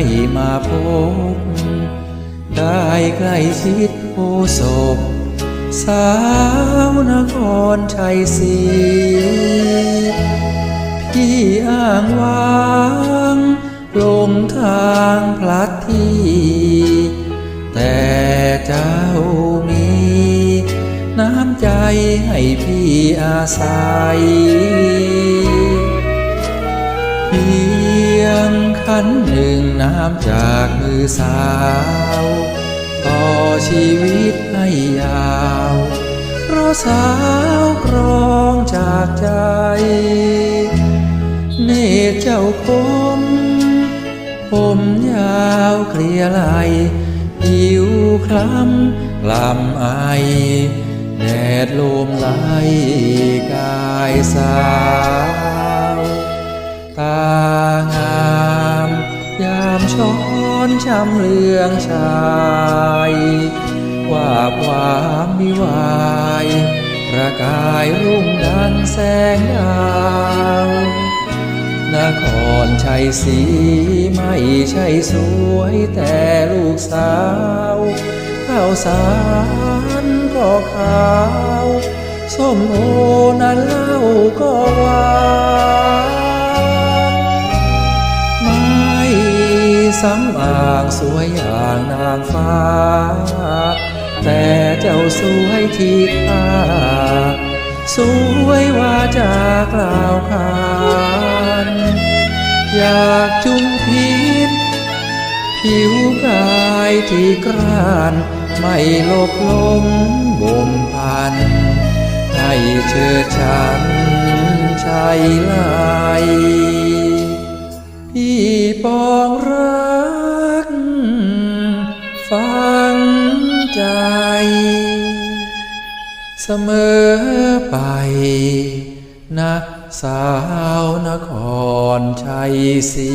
ให้มาพบ ได้ใกล้ชิดโอศพสาวนครชัยศรีพี่อ้างว้างลงทางพลัดที่ แต่เจ้ามีน้ำใจให้พี่อาศัยเพีย งขันหนึ่งน้ำจากมือสาว ต่อชีวิตให้ยาว เพราะสาวกรองจากใจ เนตเจ้าคมผมยาวเคลียไหลผิวคล้ำกลำไอ แดดลมไหลกายสาว ตาามช้อนช้ำเลืองชายว่าบวามวิวายประกายรุ่งดังแสงดาวนครชัยศรีไม่ใช่สวยแต่ลูกสาวข้าวสารก็ขาว ส้มโอนั้นเล่าก็หวาน สำอางสวยอย่างนางฟ้า แต่เจ้าสวยที่ท่าสวยว่าจากล่าวขานอยากจุมพิษผิวกายที่กรานไม่ลบลมบ่มพัน ให้เชิดฉันชัยลพี่ เสมอไป นะสาวนครชัยศรี